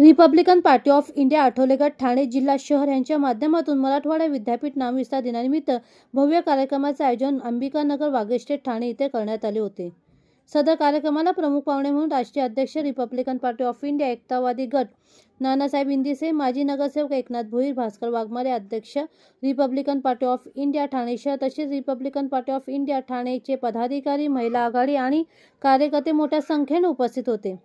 Republican party of India आठवलेगड ठाणे जिल्हा शहर यांच्या माध्यमातून मराठवाडा विद्यापीठ नामविस्तार दिनानिमित्त भव्य कार्यक्रमाचे आयोजन अंबिकानगर वागेस्टेट ठाणे येथे करण्यात आले होते. सदर कार्यक्रमाला प्रमुख पाहुणे म्हणून राष्ट्रीय अध्यक्ष रिपब्लिकन पार्टी ऑफ इंडिया एकतावादी गट नानासाहेब इंदिसे माजी नगरसेवक एकनाथ भोईर भास्कर वाघमारे अध्यक्ष Republican party of India Thane शहर तसेच रिपब्लिकन पार्टी ऑफ इंडिया ठाणेचे पदाधिकारी महिला आघाडी आणि कार्यकर्ते मोठ्या संख्येने उपस्थित होते.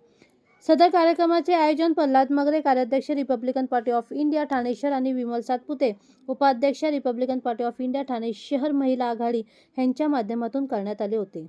सदर कार्यक्रमाचे आयोजन प्रल्हाद मगरे कार्याध्यक्ष Republican party of India Thane शहर आणि विमल सातपुते उपाध्यक्ष Republican party of India Thane शहर महिला आघाडी यांच्या माध्यमातून करण्यात आले होते.